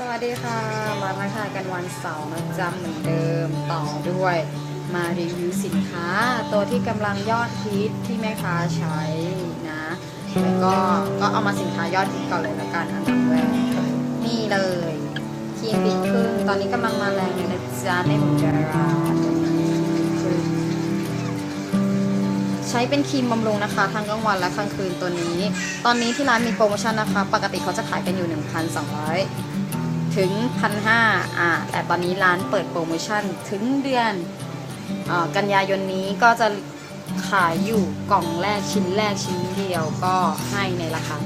สวัสดีค่ะ มาทักทายกันวันเสาร์นะจ๊ะเหมือนเดิมต่อด้วยมารีวิวสินค้า ตัวที่กำลังยอดฮิตที่แม่ค้าใช้นะแล้วก็ก็เอามาสินค้ายอดฮิตก่อนเลยละกันอันดับแรกนี่เลยครีมปิดครึ่งตอนนี้กำลังมาแรงเลยนะจ๊ะในหมู่ดาราใช้เป็นครีมบำรุงนะคะทั้งกลางวันและกลางคืนตัวนี้ ตอนนี้ที่ร้านมีโปรโมชั่นนะคะ ปกติเขาจะขายกันอยู่ 1,200 ถึงพันห้าอ่าแต่ตอนนี้ร้านเปิดโปรโมชั่นถึงเดือนอกันยายนนี้ก็จะขายอยู่กล่องแรกชิ้นแรกชิ้นเดียวก็ให้ในราคา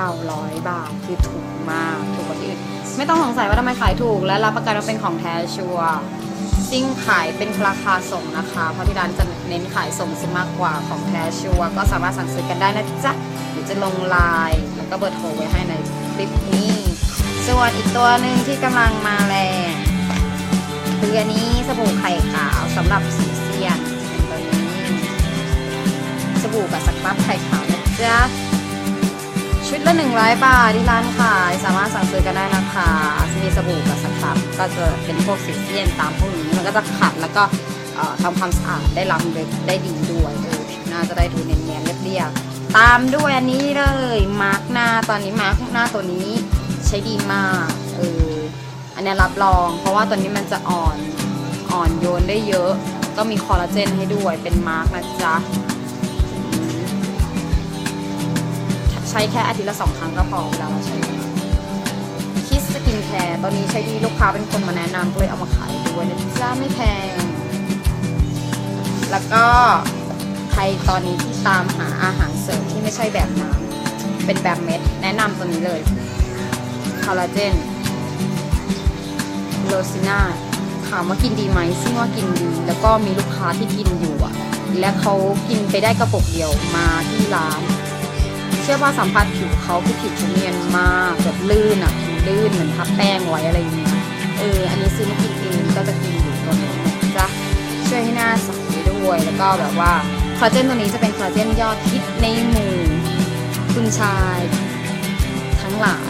900 บาท คือถูกมากถูกกว่าที่อื่นไม่ต้องสงสัยว่าทำไมขายถูก และรับประกันว่าเป็นของแท้ชัวร์ซิ่งขายเป็นราคาส่งนะคะ เพราะที่ร้านจะเน้นขายส่งซะมากกว่าของแท้ชัวร์ก็สามารถสั่งซื้อกันได้นะจ๊ะเดี๋ยวจะลงไลน์แล้วก็เบอร์โทรไว้ให้ในคลิปนี้ ส่วนอีกตัวหนึ่งที่กำลังมาแรงคืออันนี้สบู่ไข่ขาวสำหรับสีเซียนตัวนี้สบู่กับสครับไข่ขาวนะจ๊ะชุดละ100 บาทที่ร้านขายสามารถสั่งซื้อกันได้นะคะมีสบู่กับสครับก็จะเป็นพวกสีเซียนตามพวกนี้มันก็จะขัดแล้วก็ทำความสะอาดได้ล้ำลึกได้ดีด้วยเออผิวหน้าจะได้ดูเนียนๆเรียบๆตามด้วยอันนี้เลยมาร์กหน้าตอนนี้มาร์กหน้าตัวนี้ ใช้ดีมากเอออันนี้รับรอง เพราะว่าตัวนี้มันจะอ่อนอ่อนโยนได้เยอะก็มีคอลลาเจนให้ด้วยเป็นมาร์กนะจ๊ะใช้แค่อาทิตย์ละสองครั้งก็พอเวลาเราใช้คิสสกินแคร์ตอนนี้ใช้ดีลูกค้าเป็นคนมาแนะนำก็เลยเอามาขายด้วยนะจ๊ะไม่แพง แล้วก็ใครตอนนี้ที่ตามหาอาหารเสริมที่ไม่ใช่แบบน้ำเป็นแบบเม็ด แนะนำตัวนี้เลย ลลาเจนโลซิน่าถามว่ากินดีไหมซึ่งว่ากินดี แล้วก็มีลูกค้าที่กินอยู่อะและเขากินไปได้กระปุกเดียวมาที่ร้าน เชื่อว่าสัมผัสผิวเขาคือผิวเขาเนียนมากแบบลื่นอะลื่นเหมือนทับแป้งไว้อะไรอย่างเงี้ยเออ อันนี้ซื้อมากินเองก็จะกินอยู่ตัวนี้นะจ๊ะช่วยให้หน้าใสด้วย แล้วก็แบบว่าคอลลาเจนตัวนี้จะเป็นคอลลาเจนยอดฮิตในหมู่คุณชายทั้งหลาย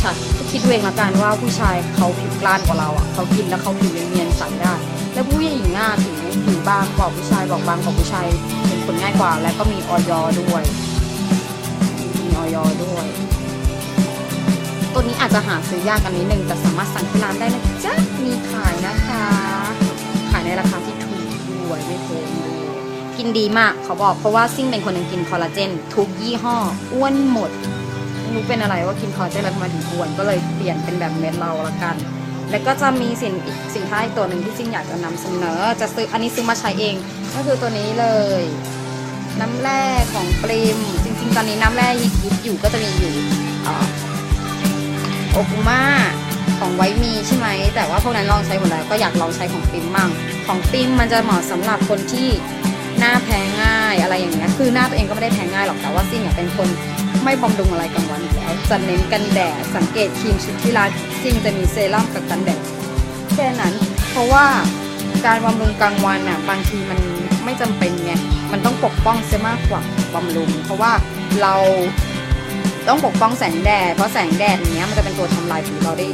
ผู้ชายก็คิดเองละกันว่าผู้ชายเขาผิวกล้านกว่าเราอะเขากินแล้วเขาผิวเนียนใสได้ แล้วผู้หญิงอะผิวผิวบางกว่าผู้ชายบอกบางกว่าผู้ชายเป็นคนง่ายกว่า และก็มีออยด้วย มีออยด้วยตัวนี้อาจจะหาซื้อยากกันนิดนึงแต่สามารถสั่งที่ร้านได้นะจ๊ะมีขายนะคะ ขายในราคาที่ถูกด้วยไม่แพงด้วยกินดีมากเขาบอกเพราะว่าซิ่งเป็นคนหนึงกินคอลลาเจนทุกยี่ห้ออ้วนหมด รู้เป็นอะไรว่ากินคอเจนแล้วทำไมถึงอ้วนก็เลยเปลี่ยนเป็นแบบเม็ดเราละกัน แล้วก็จะมีสินอีกสินค้าอีกตัวหนึ่งที่ซิ่งอยากจะนำเสนอ จะซื้ออันนี้ซื้อมาใช้เอง ก็คือตัวนี้เลย น้ำแร่ของปริมจริง ๆ ตอนนี้น้ำแร่ฮิตอยู่ก็จะมีอยู่โอคุมาของไว้มีใช่ไหม แต่ว่าพวกนั้นลองใช้หมดแล้วก็อยากลองใช้ของปริมมั่ง ของปริมมันจะเหมาะสำหรับคนที่หน้าแพ้ง่ายอะไรอย่างเงี้ยคือหน้าตัวเองก็ไม่ได้แพ้ง่ายหรอกแต่ว่าซิ่งอยากเป็นคน ไม่บำรุงอะไรกลางวันแล้วจะเน้นกันแดดสังเกตครีมชุดที่ร้านซิ่งจะมีเซรั่มกับกันแดดแค่นั้น เพราะว่าการบำรุงกลางวันอะบางทีมันไม่จำเป็นไงมันต้องปกป้องเสียมากกว่าบำรุง เพราะว่าเราต้องปกป้องแสงแดดเพราะแสงแดดอย่างเนี้ยมันจะเป็นตัวทำลายผิวเราได้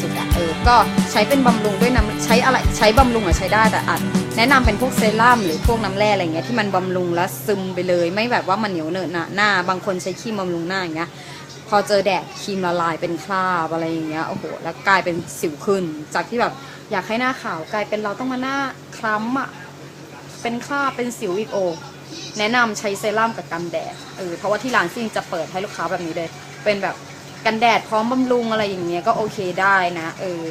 สุดๆอะเออก็ใช้เป็นบำรุงด้วยน้ำใช้อะไรใช้บำรุงอะใช้ได้แต่อาจ แนะนำเป็นพวกเซรั่มหรือพวกน้ำแร่อะไรเงี้ยที่มันบำรุงแล้วซึมไปเลย ไม่แบบว่ามันเหนียวเหนอะหนะหน้า บางคนใช้ครีมบำรุงหน้าอย่างเงี้ยพอเจอแดดครีมละลายเป็นคราบอะไรอย่างเงี้ยโอ้โหแล้วกลายเป็นสิวขึ้น จากที่แบบอยากให้หน้าขาวกลายเป็นเราต้องมาหน้าคล้ำอะเป็นคราบเป็นสิวอีกโอแนะนำใช้เซรั่มกับกันแดดเออเพราะว่าที่ร้านซิ่งจะเปิดให้ลูกค้าแบบนี้เลย เป็นแบบกันแดดพร้อมบำรุงอะไรอย่างเงี้ยก็โอเคได้นะเออ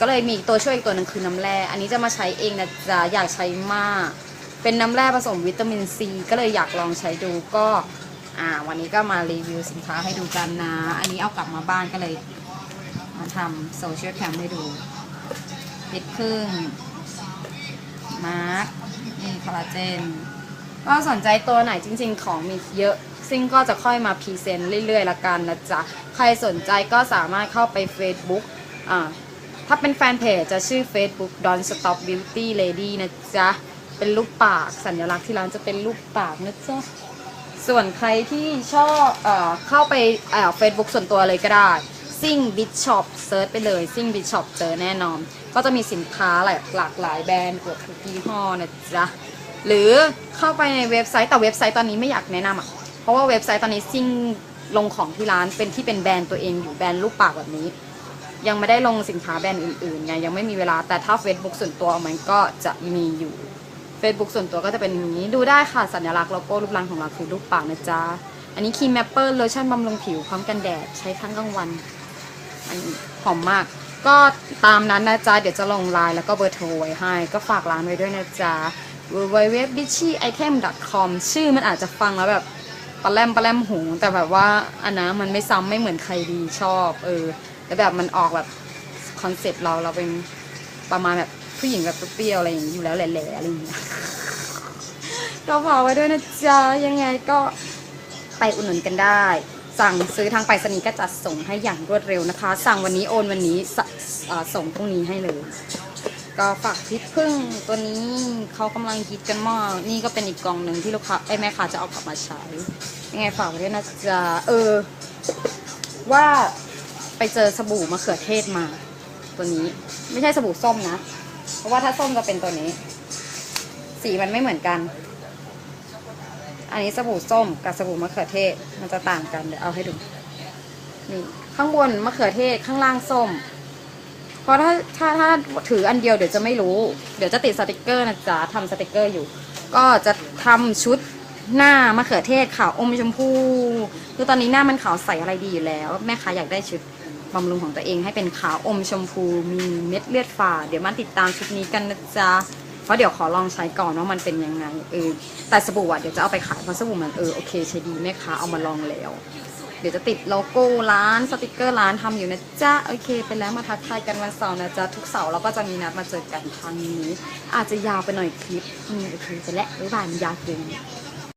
ก็เลยมีตัวช่วยอีกตัวหนึ่งคือน้ำแร่ อันนี้จะมาใช้เองนะจ๊ะอยากใช้มาก เป็นน้ำแร่ผสมวิตามินซีก็เลยอยากลองใช้ดูก็อ่าวันนี้ก็มารีวิวสินค้าให้ดูกันนะ อันนี้เอากลับมาบ้านก็เลยมาทำโซเชียลแคมให้ดูปิดครึ่งมาร์กนี่คอลลาเจน ก็สนใจตัวไหนจริง ๆ ของมีเยอะ ซึ่งก็จะค่อยมาพรีเซนต์เรื่อยๆละกันนะจ๊ะ ใครสนใจก็สามารถเข้าไป Facebook อ่า ถ้าเป็นแฟนเพจจะชื่อ Facebook Don't Stop Beauty Lady นะจ๊ะ เป็นรูปปากสัญลักษณ์ที่ร้านจะเป็นรูปปากนะจ๊ะ ส่วนใครที่ชอบเอ่อเข้าไปเอ่อเฟซบุ๊กส่วนตัวเลยก็ได้ซิ่งบิชช็อปเซิร์ชไปเลยซิ่งบิชช็อปเจอแน่นอน ก็จะมีสินค้าหลายหลากหลายแบรนด์เกือบทุกยี่ห้อนะจ๊ะ หรือเข้าไปในเว็บไซต์แต่เว็บไซต์ตอนนี้ไม่อยากแนะนำอะเพราะว่าเว็บไซต์ตอนนี้ซิ่งลงของที่ร้านเป็นที่เป็นแบรนด์ตัวเองอยู่แบรนด์ลูกปากแบบนี้ ยังไม่ได้ลงสินค้าแบรนด์อื่นๆไงยังไม่มีเวลาแต่ถ้า Facebook ส่วนตัวมันก็จะมีอยู่ Facebook ส่วนตัวก็จะเป็นอย่างนี้ดูได้ค่ะสัญลักษณ์โลโก้รูปร่างของเราคือรูปปากนะจ๊ะอันนี้ครีมแมปเปอร์โลชั่นบำรุงผิวพร้อมกันแดดใช้ทั้งกลางวันอันนี้หอมมาก ก็ตามนั้นนะจ๊ะเดี๋ยวจะลงไลน์แล้วก็เบอร์โทรไว้ให้ ก็ฝากร้านไว้ด้วยนะจ๊ะ w w w b i t c h y i t e m c o m ชื่อมันอาจจะฟังแล้วแบบปลาแรมปลาแรมหูแต่แบบว่าอันนะมันไม่ซ้ำไม่เหมือนใครดีชอบ เออ แล้วแบบมันออกแบบคอนเซ็ปต์เราเราเป็นประมาณแบบผู้หญิงแบบเปรี้ยวอะไรอย่างนี้อยู่แล้วแหล่ๆอะไรอย่างเงี้ยก็ฝากไว้ด้วยนะจ๊ะยังไงก็ไปอุดหนุนกันได้ สั่งซื้อทางไปรษณีย์ก็จัดส่งให้อย่างรวดเร็วนะคะ สั่งวันนี้โอนวันนี้สอ่าส่งพรุ่งนี้ให้เลย ก็ฝากพิษพึ่งตัวนี้เขากำลังฮิตกันมากนี่ก็เป็นอีกกองหนึ่งที่ลูกค้าไอ้แม่ค้าจะเอากลับมาใช้ยังไงฝากไว้ด้วยนะจ๊ะเออว่า ไปเจอสบู่มะเขือเทศมา ตัวนี้ไม่ใช่สบู่ส้มนะ เพราะว่าถ้าส้มจะเป็นตัวนี้ สีมันไม่เหมือนกัน อันนี้สบู่ส้มกับสบู่มะเขือเทศมันจะต่างกันเดี๋ยวเอาให้ดูนี่ข้างบนมะเขือเทศข้างล่างส้ม เพราะถ้าถ้าถ้าถืออันเดียวเดี๋ยวจะไม่รู้ เดี๋ยวจะติดสติกเกอร์นะจ๊ะทำสติกเกอร์อยู่ ก็จะทำชุดหน้ามะเขือเทศขาวอมชมพูคือตอนนี้หน้ามันขาวใสอะไรดีอยู่แล้ว แม่ค้าอยากได้ชุด บำรุงของตัวเองให้เป็นขาวอมชมพู มีเม็ดเลือดฝาดเดี๋ยวมาติดตามชุดนี้กันนะจ๊ะเพราะเดี๋ยวขอลองใช้ก่อนว่ามันเป็นยังไงเออแต่สบู่อะเดี๋ยวจะเอาไปขายเพราะสบู่มันเออโอเคใช้ดีแม่ค้าเอามาลองแล้ว เดี๋ยวจะติดโลโก้ร้านสติกเกอร์ร้านทำอยู่นะจ๊ะโอเคไปแล้วมาทักทายกันวันเสาร์นะจ๊ะทุกเสาร์เราก็จะมีนัดมาเจอกันทางนี้ อาจจะยาวไปหน่อยคลิปอืมโอเคไปแล้วบ๊ายบายมันยาวเกิน